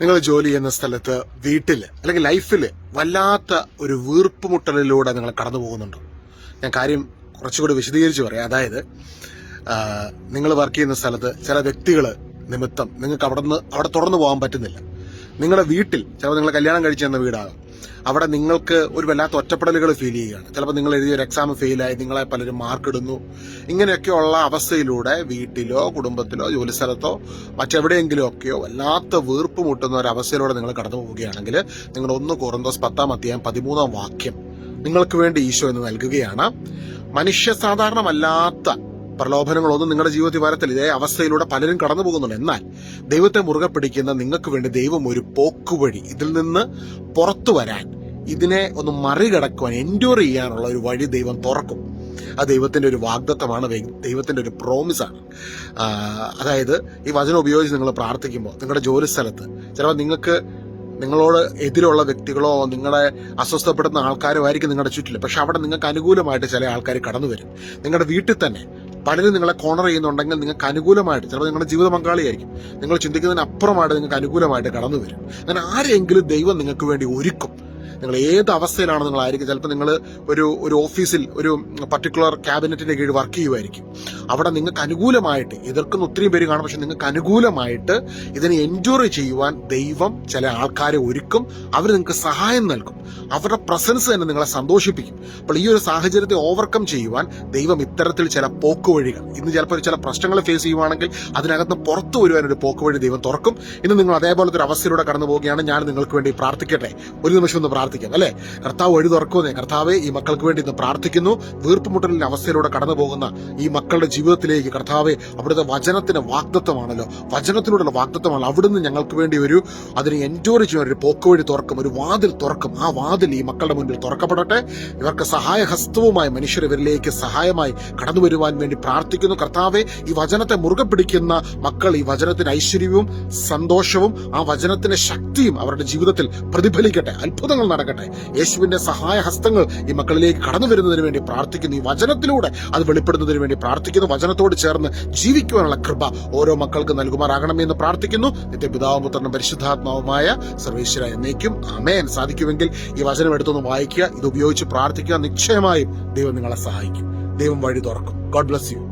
നിങ്ങൾ ജോലി ചെയ്യുന്ന സ്ഥലത്ത് വീട്ടിൽ അല്ലെങ്കിൽ ലൈഫിൽ വല്ലാത്ത ഒരു വീർപ്പ് മുട്ടലിലൂടെ നിങ്ങൾ കടന്നു പോകുന്നുണ്ടോ. ഞാൻ കാര്യം കുറച്ചുകൂടി വിശദീകരിച്ച് പറയാം. അതായത് നിങ്ങൾ വർക്ക് ചെയ്യുന്ന സ്ഥലത്ത് ചില വ്യക്തികൾ നിമിത്തം നിങ്ങൾക്ക് അവിടെ നിന്ന് അവിടെ തുടർന്ന് പോകാൻ പറ്റുന്നില്ല. നിങ്ങളുടെ വീട്ടിൽ ചിലപ്പോൾ നിങ്ങൾ കല്യാണം കഴിച്ചു തന്ന വീടാകും. അവിടെ നിങ്ങൾക്ക് ഒരു വല്ലാത്ത ഒറ്റപ്പെടലുകൾ ഫീൽ ചെയ്യുകയാണ്. ചിലപ്പോൾ നിങ്ങൾ എഴുതിയ ഒരു എക്സാം ഫെയിലായി നിങ്ങളെ പലരും മാർക്ക് ഇടുന്നു. ഇങ്ങനെയൊക്കെയുള്ള അവസ്ഥയിലൂടെ വീട്ടിലോ കുടുംബത്തിലോ ജോലിസ്ഥലത്തോ മറ്റെവിടെയെങ്കിലും ഒക്കെയോ വല്ലാത്ത വീർപ്പ് മുട്ടുന്ന ഒരു അവസ്ഥയിലൂടെ നിങ്ങൾ കടന്നു പോവുകയാണെങ്കിൽ നിങ്ങൾ ഒന്ന് കുറന്തോസ് പത്താം അധ്യായം പതിമൂന്നാം വാക്യം നിങ്ങൾക്ക് വേണ്ടി ഈശോ എന്ന് നൽകുകയാണ്. മനുഷ്യ സാധാരണമല്ലാത്ത പ്രലോഭനങ്ങളൊന്നും നിങ്ങളുടെ ജീവിതത്തിൽ വരത്തില്ല. ഇതേ അവസ്ഥയിലൂടെ പലരും കടന്നു പോകുന്നുണ്ട്. എന്നാൽ ദൈവത്തെ മുറുകെ പിടിക്കുന്ന നിങ്ങൾക്ക് വേണ്ടി ദൈവം ഒരു പോക്കുവഴി ഇതിൽ നിന്ന് പുറത്തു വരാൻ ഇതിനെ ഒന്ന് മറികടക്കുവാൻ എൻഡ്യൂർ ചെയ്യാനുള്ള ഒരു വഴി ദൈവം തുറക്കും. ആ ദൈവത്തിന്റെ ഒരു വാഗ്ദത്തമാണ് ദൈവത്തിന്റെ ഒരു പ്രോമിസാണ് അതായത് ഈ വചനം ഉപയോഗിച്ച് നിങ്ങൾ പ്രാർത്ഥിക്കുമ്പോൾ നിങ്ങളുടെ ജോലി സ്ഥലത്ത് ചിലപ്പോൾ നിങ്ങൾക്ക് നിങ്ങളോട് എതിരുള്ള വ്യക്തികളോ നിങ്ങളെ അസ്വസ്ഥപ്പെടുന്ന ആൾക്കാരോ ആയിരിക്കും നിങ്ങളുടെ ചുറ്റിലും. പക്ഷെ അവിടെ നിങ്ങൾക്ക് അനുകൂലമായിട്ട് ചില ആൾക്കാർ കടന്നു വരും. നിങ്ങളുടെ വീട്ടിൽ തന്നെ പലരും നിങ്ങളെ കോണർ ചെയ്യുന്നുണ്ടെങ്കിൽ നിങ്ങൾക്ക് അനുകൂലമായിട്ട് ചിലപ്പോൾ നിങ്ങളുടെ ജീവിത പങ്കാളിയായിരിക്കും. നിങ്ങൾ ചിന്തിക്കുന്നതിന് അപ്പുറമായിട്ട് നിങ്ങൾക്ക് അനുകൂലമായിട്ട് കടന്നു വരും അങ്ങനെ ആരെങ്കിലും ദൈവം നിങ്ങൾക്ക് വേണ്ടി ഒരുക്കും. നിങ്ങൾ ഏത് അവസ്ഥയിലാണ് നിങ്ങളായിരിക്കും ചിലപ്പോൾ നിങ്ങൾ ഒരു ഒരു ഓഫീസിൽ ഒരു പർട്ടിക്കുലർ ക്യാബിനറ്റിന്റെ കീഴിൽ വർക്ക് ചെയ്യുമായിരിക്കും അവിടെ നിങ്ങൾക്ക് അനുകൂലമായിട്ട് എതിർക്കുന്ന ഒത്തിരി പേര് കാണും. പക്ഷെ നിങ്ങൾക്ക് അനുകൂലമായിട്ട് ഇതിനെ എൻജോയ് ചെയ്യുവാൻ ദൈവം ചില ആൾക്കാരെ ഒരുക്കും. അവർ നിങ്ങൾക്ക് സഹായം നൽകും. അവരുടെ പ്രസൻസ് തന്നെ നിങ്ങളെ സന്തോഷിപ്പിക്കും. അപ്പോൾ ഈ ഒരു സാഹചര്യത്തെ ഓവർകം ചെയ്യുവാൻ ദൈവം ഇത്തരത്തിൽ ചില പോക്കുവഴികൾ ഇന്ന് ചിലപ്പോൾ ചില പ്രശ്നങ്ങൾ ഫേസ് ചെയ്യുവാണെങ്കിൽ അതിനകത്ത് പുറത്തു വരുവാൻ ഒരു പോക്കുവഴി ദൈവം തുറക്കും. ഇന്ന് നിങ്ങൾ അതേപോലത്തെ ഒരു അവസ്ഥയിലൂടെ കടന്നു പോവുകയാണ് ഞാൻ നിങ്ങൾക്ക് വേണ്ടി പ്രാർത്ഥിക്കട്ടെ. ഒരു നിമിഷം ഒന്ന് പ്രാർത്ഥിക്കാം അല്ലെ? കർത്താവ് വഴി തുറക്കുന്നേ. കർത്താവെ ഈ മക്കൾക്ക് വേണ്ടി ഇന്ന് പ്രാർത്ഥിക്കുന്നു. വീർപ്പുമുട്ടലിന്റെ അവസ്ഥയിലൂടെ കടന്നു പോകുന്ന ഈ മക്കളുടെ ജീവിതത്തിലേക്ക് കർത്താവെ അവിടുത്തെ വചനത്തിന്റെ വാഗ്ദത്വമാണല്ലോ വചനത്തിലൂടെയുള്ള വാഗ്ദത്വമാണ് അവിടുന്ന് ഞങ്ങൾക്ക് വേണ്ടി ഒരു അതിനെ എൻജോയ് ചെയ്യാൻ ഒരു പോക്കുവഴി തുറക്കും ഒരു വാതിൽ തുറക്കും. ആ വാതിൽ ഈ മക്കളുടെ മുന്നിൽ തുറക്കപ്പെടട്ടെ. ഇവർക്ക് സഹായഹസ്തവുമായി മനുഷ്യർ ഇവരിലേക്ക് സഹായമായി കടന്നു വരുവാൻ വേണ്ടി പ്രാർത്ഥിക്കുന്നു. കർത്താവെ ഈ വചനത്തെ മുറുകെ പിടിക്കുന്ന മക്കൾ ഈ വചനത്തിന് ഐശ്വര്യവും സന്തോഷവും ആ വചനത്തിന്റെ ശക്തിയും അവരുടെ ജീവിതത്തിൽ പ്രതിഫലിക്കട്ടെ. അത്ഭുതങ്ങൾ നടക്കട്ടെ. യേശുവിന്റെ സഹായഹസ്തങ്ങൾ ഈ മക്കളിലേക്ക് കടന്നു വരുന്നതിന് വേണ്ടി പ്രാർത്ഥിക്കുന്നു. ഈ വചനത്തിലൂടെ അത് വെളിപ്പെടുന്നതിന് വേണ്ടി പ്രാർത്ഥിക്കുന്നു. വചനത്തോട് ചേർന്ന് ജീവിക്കുവാനുള്ള കൃപ ഓരോ മക്കൾക്ക് നൽകുമാറാകണമെന്ന് പ്രാർത്ഥിക്കുന്നു. നിത്യ പിതാവും പുത്രനും പരിശുദ്ധാത്മാവുമായ സർവേശ്വര എന്നേക്കും അമേൻ സാധിക്കുമെങ്കിൽ ഈ വചനം എടുത്തൊന്ന് വായിക്കുക. ഇത് ഉപയോഗിച്ച് പ്രാർത്ഥിക്കുക. നിശ്ചയമായും ദൈവം നിങ്ങളെ സഹായിക്കും. ദൈവം വഴി തുറക്കും. God bless you